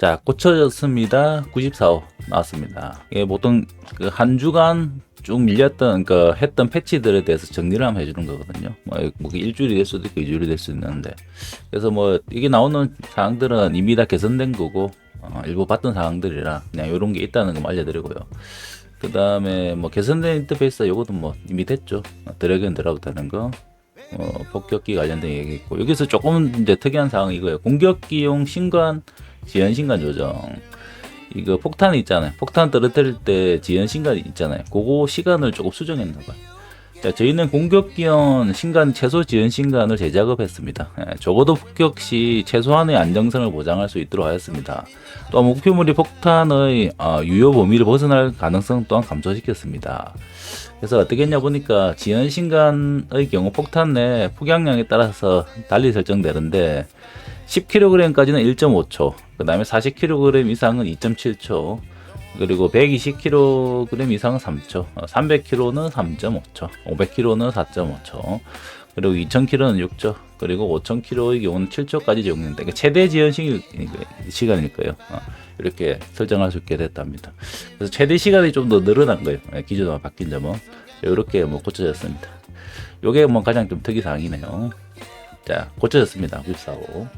자, 고쳐졌습니다. 94호 나왔습니다. 예, 보통 그 한 주간 쭉 밀렸던 그 했던 패치들에 대해서 정리를 한번 해주는 거거든요. 뭐, 뭐 일주일이 될 수도 있고 이주일이 될 수 있는데 그래서 뭐 이게 나오는 사항들은 이미 다 개선된 거고 어, 일부 봤던 사항들이라 그냥 이런 게 있다는 거 알려드리고요. 그 다음에 뭐 개선된 인터페이스 요것도 뭐 이미 됐죠. 어, 드래그 앤 드랍 되는 거. 어, 폭격기 관련된 얘기 있고 여기서 조금 이제 특이한 사항이 이거예요. 공격기용 신관 지연 신관 조정. 이거 폭탄 있잖아요. 폭탄 떨어뜨릴 때 지연 신간 있잖아요. 그거 시간을 조금 수정했나 봐요. 자, 저희는 공격기용 신간 최소 지연 신간을 재작업했습니다. 예, 적어도 폭격 시 최소한의 안정성을 보장할 수 있도록 하였습니다. 또 목표물이 폭탄의 어, 유효 범위를 벗어날 가능성 또한 감소시켰습니다. 그래서 어떻게 했냐 보니까 지연 신간의 경우 폭탄 내 폭약량에 따라서 달리 설정되는데 10kg까지는 1.5초, 그 다음에 40kg 이상은 2.7초, 그리고 120kg 이상은 3초, 300kg는 3.5초, 500kg는 4.5초, 그리고 2000kg는 6초, 그리고 5000kg의 경우는 7초까지 적용된다. 그러니까 최대 지연 시- 시간일 거예요. 어, 이렇게 설정할 수 있게 됐답니다. 그래서 최대 시간이 좀 더 늘어난 거예요. 예, 기존과 바뀐 점은 이렇게 뭐 고쳐졌습니다. 요게 뭐 가장 좀 특이사항이네요. 자, 고쳐졌습니다. 94호.